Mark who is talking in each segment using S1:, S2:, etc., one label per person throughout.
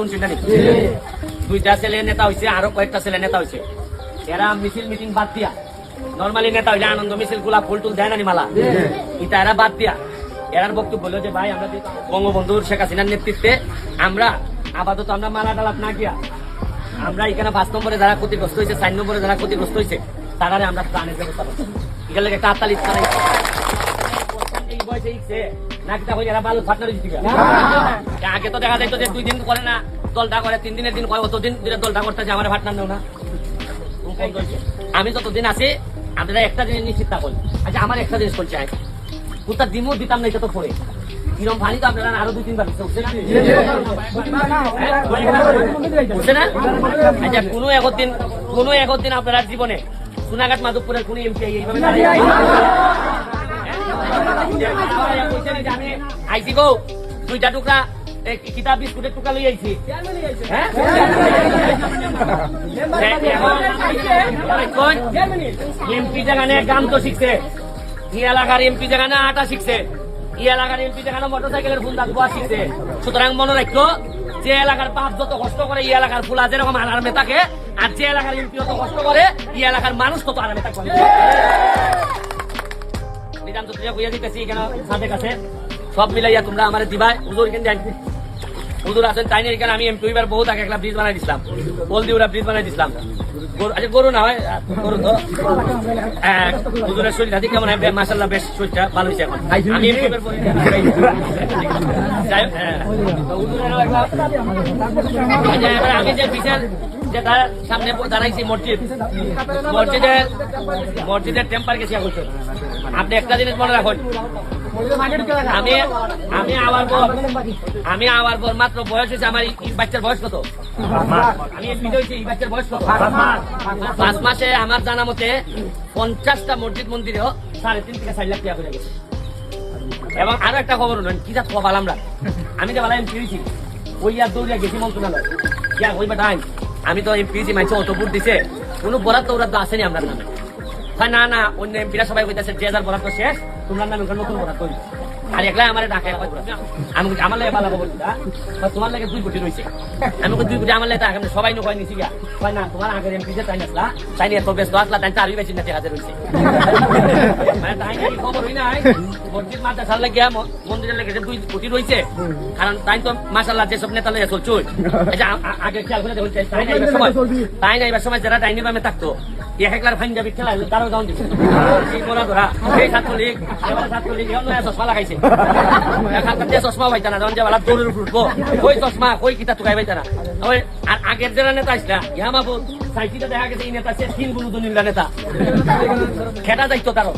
S1: শুনছেন নাকি দুইটা ছেলে নেতা হয়েছে আরও কয়েকটা ছেলে নেতা হয়েছে এরা মিছিল মিটিং বাদ দিয়া। নর্মালি নেতা হইলে আনন্দ মিছিলগুলা ফুল টুল দেয় না মালা এটা এরা বাদ দিয়া। এরার বক্তব্য হলো যে, ভাই, আমরা বঙ্গবন্ধুর শেখ হাসিনার নেতৃত্বে, আমরা আপাতত আমরা মালা টালাত না গিয়া, আমরা এখানে পাঁচ নম্বরে যারা ক্ষতিগ্রস্ত হয়েছে চার নম্বরে যারা ক্ষতিগ্রস্ত হয়েছে তারারে আমরা প্রাণের ব্যবস্থা করছি। এখানে একটা আত্মালিশ বয়সে ইচ্ছে নাকি তা এরা বালু ফাটনারি দিতে আগে তো দেখা যাইতো যে দুই দিন করে না দলটা করে তিন দিনের দিন করে দিনে দলটা করতেছে আমার নেও না। আমি যতদিন আছি আপনারা একটা জিনিস নিশ্চিত থাকুন আচ্ছা আমার একটা জিনিস করছে কোথা দিমও দিতাম না এটা তো পরে কিরম তো আপনারা আরও দুই তিনবার বুঝছে না? আচ্ছা কোনো একদিন কোনো একদিন আপনারা জীবনে সোনাঘাট মাধবপুরের কোন এমপি এইভাবে আইসি গো, দুইটা টুকরা কিতাব বিস্কুটের টুকরা লই আইছি। হ্যাঁ? এমপি জাগানে গান তো শিখছে ই এলাকার এমপি জাগানে আটা শিখছে ই এলাকার এমপি জাগানে মোটর সাইকেলের ফুল দাগ শিখছে। সুতরাং মনে রাখো, যে এলাকার বাপ যত কষ্ট করে, এই এলাকার ফুলা যেরকম আরামে থাকে আর যে এলাকার এমপি কষ্ট করে, এই এলাকার মানুষ তত আরামে থাকে সব মিলাইয়া তোমরা আমার দিবাই হুজুর এখানে আছেন তাই না? এখানে আমি বহুত আগে একটা ব্রিজ বানাই দিছিলাম। ওরা ব্রিজ বানাই দিছিলাম। আচ্ছা গরু না হয় গরু তো। হাতে কেমন হয়? মাসাল্লাহ বেশ শরীরটা ভালো হয়েছে এখন। আমি হ্যাঁ। আচ্ছা, আমি যে বিশাল যে তার সামনে দাঁড়াইছি মসজিদ মসজিদের মসজিদের টেম্পার গেছি এখন। আপনি একটা জিনিস মনে রাখুন। আমি আমি আবার পর আমি আবার পর মাত্র বয়স হয়েছে আমার বাচ্চার বয়স কত? আমি বাচ্চার বয়স কত? পাঁচ মাসে আমার জানা মতে পঞ্চাশটা মসজিদ মন্দিরেও সাড়ে তিন থেকে চার লাখ টাকা করে গেছে। এবং আরও একটা খবর হলেন কি যা খবর আমরা? আমি যে বেলা হয়েছি ওই আর দৌড়িয়া গেছি মন্ত্রণালয়। ইয়া ওই বেটা আমি তো এমপি হয়েছি মাইছে অত ভোট দিছে কোনো বরাদ্দ ওরাদ্দ আসেনি আমরা নামে। না না, অন্য এমপিরা সবাই কইতাছে, যে যার বরাদ্দ শেষ, তোমরা নামে নতুন বরাদ্দ। আর একলাই আমার ডাকে আমি আমার লাগে খবর দিতা তোমার লাগে দুই কোটি রয়েছে আমি দুই কোটি আমার লাগে সবাই নিছি গা কয়, না, তোমার আগের এমপি যে তাই নাসলা তাই নিয়ে তো ব্যস্ত আসলা তাই চারই বেশি না টাকা রয়েছে খবর হই নাই। মসজিদ ম- মন্দিরের লেগে দুই কোটি রয়েছে কারণ তাই তো মাসাল্লাহ যেসব নেতা লেগে চলছে। আ- আ- আগে খেয়াল করে তাই না এবার সময় তাই না সময় যারা ডাইনি বামে থাকতো এও নয়া চশমা লাগাইছে এখানকার যে চশমা পাইতা না দৌড়ের উপর উঠবো ওই চশমা ওই কিতা ওই আর আগের যারা নেতা আসলা ইহা মাহবুব সাইটিতে দেখা গেছে এই নেতা সে তিন গুরু দুনিল্লা নেতা খেটা যাইতো তারও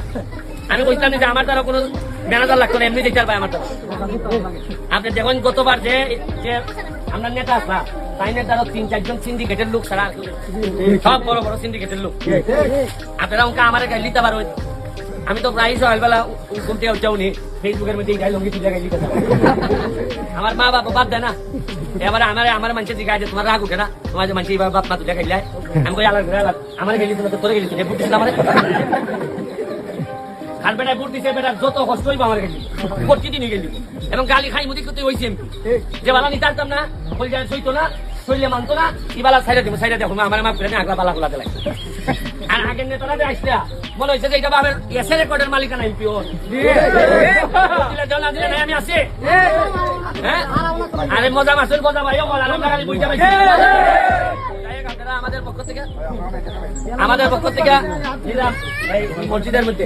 S1: আমি কইতাম যে আমার দ্বারা কোনো ম্যানেজার লাগতো না এমনি দেখতে পাই আমার দ্বারা আপনি দেখুন গতবার যে আমরা নেতা আসলা তাই নেতারও তিন চারজন সিন্ডিকেটের লোক ছাড়া। সব বড় বড় সিন্ডিকেটের লোক। আপনারা অঙ্কা আমার নিতে পারো আমি তো প্রায় সকালবেলা ঘুম থেকে উঠে উনি ফেসবুকের মধ্যে গাড়ি লঙ্গি তুলে গাড়ি আমার মা বাবা বাদ দেয় না। এবারে আমার আমার মানুষের দিকে আছে, তোমার রাগ উঠে না? তোমার যে মানুষ এইভাবে বাপ মা তুলে গাইলে আমি কই আলাদা আমার গেলি তুমি তোরে গেলি তুই বুঝছিস না আমার? খান বেটা বুট দিছে বেটা যত কষ্ট হইব আমার গেলি প্রতিদিনই গেলি। এবং গালি খাই মুদি করতে হইছে যে বালা নিতে পারতাম না, বলি যায় সইতো না শরীরে মানতো না কি বালা সাইডে দিব সাইডে দেখো আমার মাপ করে আগলা বালা খোলাতে লাগে আর আগের নেতারা যে আসলা মনে হয়েছে যে এটা বাবের এসে রেকর্ডের মালিকানা এমপি ওর আমি আছি। হ্যাঁ? আরে মজা মাসুর মজা ভাই মজা খালি বুঝতে পারছি। আমাদের পক্ষ থেকে মসজিদের মধ্যে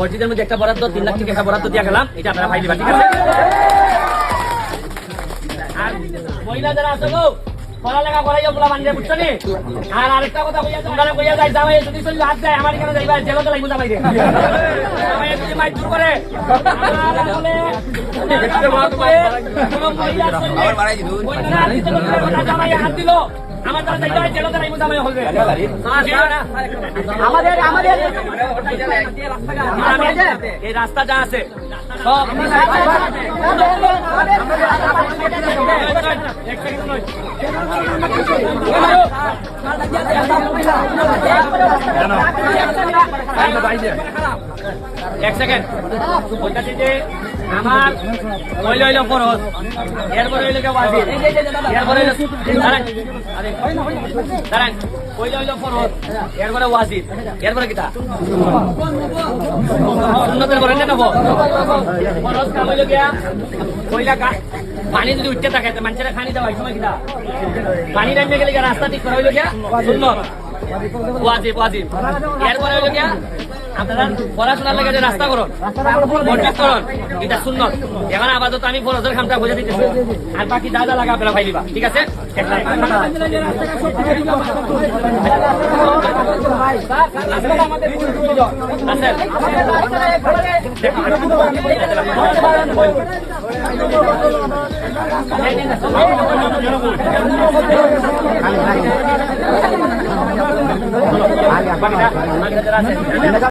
S1: মসজিদের মধ্যে একটা বরাদ্দ তিন লাখ টাকা বরাদ্দ দিয়ে গেলাম। এটা আপনারা ফাইলি ঠিক আছে? আর মহিলা যারা আছে গো পড়ালেখা করাই বলা মানে বুঝছ নি? আর আরেকটা কথা কইয়া তোমরা কইয়া যাই যাওয়াই যদি চলি হাত যায় আমার এখানে যাইবা জেলতে লাগবে যাবাই রে যদি দূর করে আমার হাত দিল। আমাদের আমাদের। এই রাস্তা যা আছে এক সেকেন্ড। আমার হইল হইল ফরজ এরপরে হইল কে ওয়াজিব এরপরে হইল দাঁড়ান। দাঁড়ান। পানি যদি উঠতে থাকে মানুষেরা খানি দেওয়া সময় কিটা পানি নামে গেলে রাস্তা ঠিক করা হইল গিয়া সুন্নত ওয়াজিব ওয়াজিব এরপরে হইল গিয়া আপনারা পড়াশোনার লেগে যে রাস্তা করুন, এটা সুন্নত। এখন আপাতত আমি ফরজের খামটা বুঝে দিতেছি। আর বাকি যা লাগা পাই দিবা, ঠিক আছে? আচ্ছা।